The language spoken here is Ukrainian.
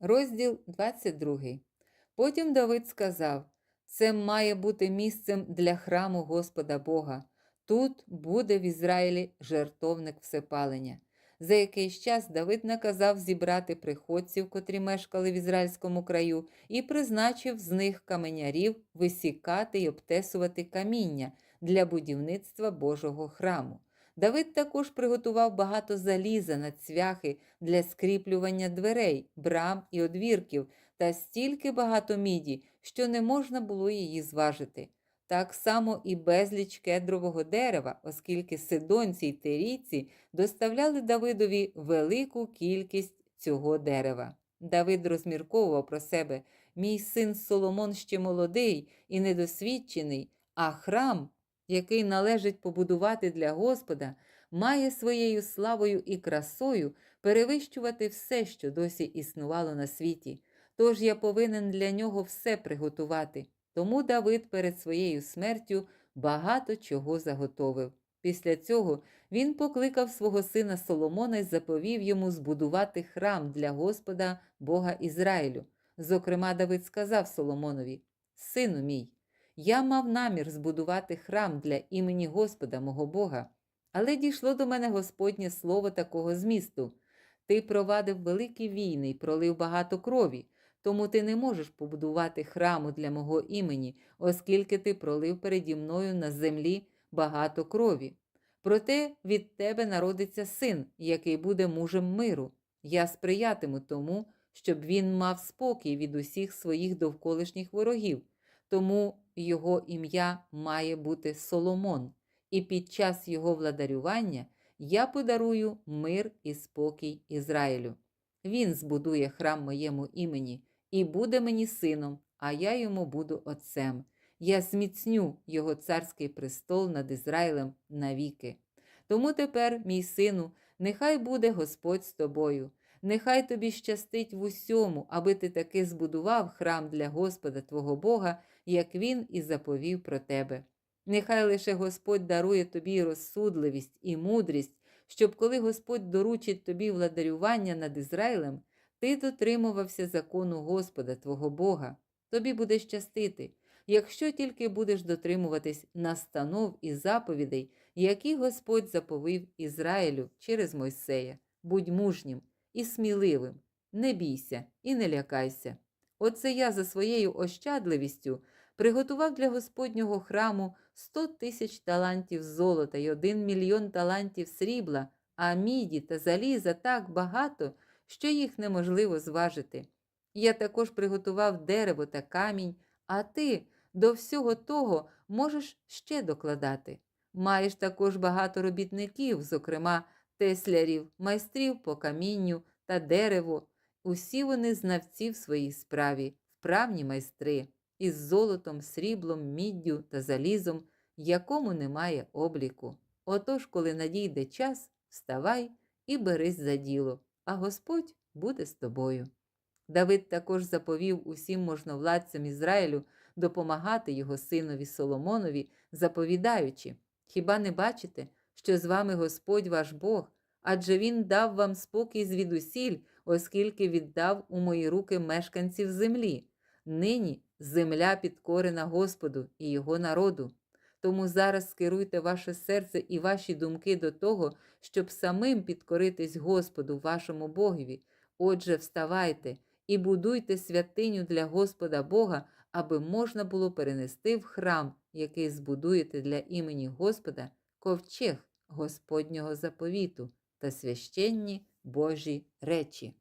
Розділ 22. Потім Давид сказав: Це має бути місцем для храму Господа Бога. Тут буде в Ізраїлі жертовник всепалення. За якийсь час Давид наказав зібрати приходців, котрі мешкали в ізраїльському краю, і призначив з них каменярів висікати й обтесувати каміння для будівництва Божого храму. Давид також приготував багато заліза на цвяхи для скріплювання дверей, брам і одвірків, та стільки багато міді, що не можна було її зважити. Так само і безліч кедрового дерева, оскільки сидонці й тирійці доставляли Давидові велику кількість цього дерева. Давид розмірковував про себе: мій син Соломон ще молодий і недосвідчений, а храм, який належить побудувати для Господа, має своєю славою і красою перевищувати все, що досі існувало на світі. Тож я повинен для нього все приготувати. Тому Давид перед своєю смертю багато чого заготовив. Після цього він покликав свого сина Соломона і заповів йому збудувати храм для Господа Бога Ізраїлю. Зокрема, Давид сказав Соломонові: Сину мій, я мав намір збудувати храм для імені Господа мого Бога, але дійшло до мене Господнє слово такого змісту. Ти провадив великі війни і пролив багато крові, тому ти не можеш побудувати храму для мого імені, оскільки ти пролив переді мною на землі багато крові. Проте від тебе народиться син, який буде мужем миру. Я сприятиму тому, щоб він мав спокій від усіх своїх довколишніх ворогів, тому його ім'я має бути Соломон, і під час його владарювання я подарую мир і спокій Ізраїлю. Він збудує храм моєму імені і буде мені сином, а я йому буду отцем. Я зміцню його царський престол над Ізраїлем навіки. Тому тепер, мій сину, нехай буде Господь з тобою, нехай тобі щастить в усьому, аби ти таки збудував храм для Господа твого Бога, як він і заповів про тебе. Нехай лише Господь дарує тобі розсудливість і мудрість, щоб коли Господь доручить тобі владарювання над Ізраїлем, ти дотримувався закону Господа твого Бога. Тобі буде щастити, якщо тільки будеш дотримуватись настанов і заповідей, які Господь заповив Ізраїлю через Мойсея. Будь мужнім і сміливим, не бійся і не лякайся. Оце я за своєю ощадливістю приготував для Господнього храму сто тисяч талантів золота й один мільйон талантів срібла, а міді та заліза так багато, що їх неможливо зважити. Я також приготував дерево та камінь, а ти до всього того можеш ще докладати. Маєш також багато робітників, зокрема теслярів, майстрів по камінню та дереву. Усі вони знавці в своїй справі, вправні майстри, із золотом, сріблом, міддю та залізом, якому немає обліку. Отож, коли надійде час, вставай і берись за діло, а Господь буде з тобою. Давид також заповів усім можновладцям Ізраїлю допомагати його синові Соломонові, заповідаючи Хіба не бачите, що з вами Господь ваш Бог, адже Він дав вам спокій звідусіль, оскільки віддав у мої руки мешканців землі. Нині земля підкорена Господу і Його народу. Тому зараз скеруйте ваше серце і ваші думки до того, щоб самим підкоритись Господу, вашому Богові. Отже, вставайте і будуйте святиню для Господа Бога, аби можна було перенести в храм, який збудуєте для імені Господа, ковчег Господнього заповіту та священні Божі речі.